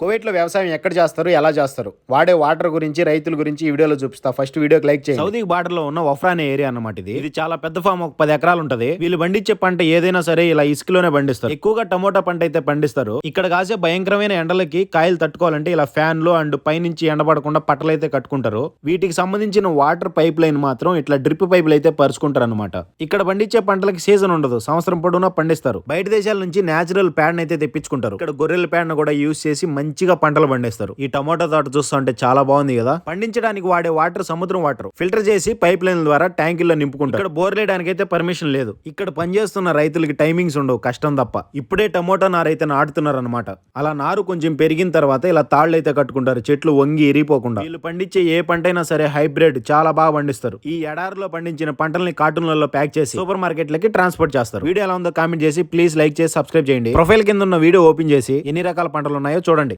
కువైట్లో వ్యవసాయం ఎక్కడ చేస్తారు ఎలా చేస్తారు? వాడే వాటర్ గురించి రైతుల గురించి ఈ వీడియోలో చూపిస్తా. ఫస్ట్ వీడియోకి లైక్ చేయండి. సౌదీ బార్డర్లో ఉన్న వఫ్రా అనే ఏరియా అన్నమాట ఇది. ఇది చాలా పెద్ద ఫామ్ ఒక పది ఎకరాలు ఉంటది. వీళ్ళు పండించే పంట ఏదైనా సరే ఇలా ఇసుకలోనే పండిస్తారు. ఎక్కువగా టమోటా పంట అయితే పండిస్తారు. ఇక్కడ కాసే భయంకరమైన ఎండలకి కాయలు తట్టుకోవాలంటే ఇలా ఫ్యాన్లు అండ్ పైనుంచి ఎండబడకుండా పట్టలు అయితే కట్టుకుంటారు. వీటికి సంబంధించిన వాటర్ పైప్ లైన్ మాత్రం ఇట్లా డ్రిప్ పైపులు అయితే పరుచుకుంటారు అనమాట ఇక్కడ పండించే పంటలకి సీజన్ ఉండదు. సంవత్సరం పొడవునా పండిస్తారు. బయట దేశాల నుంచి నేచురల్ ప్యాడ్ అయితే తెప్పించుకుంటారు. ఇక్కడ గొర్రెల ప్యాడ్ కూడా యూజ్ చేసి మంచి మంచిగా పంటలు పండిస్తారు. ఈ టమోటా తోట చూస్తుంటే చాలా బాగుంది కదా? పండించడానికి వాడే వాటర్ సముద్రం వాటర్. ఫిల్టర్ చేసి పైప్ లైన్ ద్వారా ట్యాంకుల్లో నింపుకుంటారు. ఇక్కడ బోర్లేయడానికి అయితే పర్మిషన్ లేదు. ఇక్కడ పనిచేస్తున్న రైతులకి టైమింగ్స్ ఉండవు. కష్టం తప్ప. ఇప్పుడే టమోటా నారు అయితే నాటుతున్నారు అనమాట అలా నారు కొంచెం పెరిగిన తర్వాత ఇలా తాళ్ళు అయితే కట్టుకుంటారు. చెట్లు వంగి ఎరిగిపోకుండా. వీళ్ళు పండించే ఏ పంట అయినా సరే హైబ్రిడ్. చాలా బాగా పండిస్తారు. ఈ ఎడారిలో పండించిన పంటల్ని కార్టూన్లలో ప్యాక్ చేసి సూపర్ మార్కెట్లకి ట్రాన్స్పోర్ట్ చేస్తారు. వీడియో ఎలా ఉందో కామెంట్ చేసి ప్లీజ్ లైక్ చేసి సబ్స్క్రైబ్ చేయండి. ప్రొఫైల్ కింద ఉన్న వీడియో ఓపెన్ చేసి ఎన్ని రకాల పంటలు ఉన్నాయో చూడండి.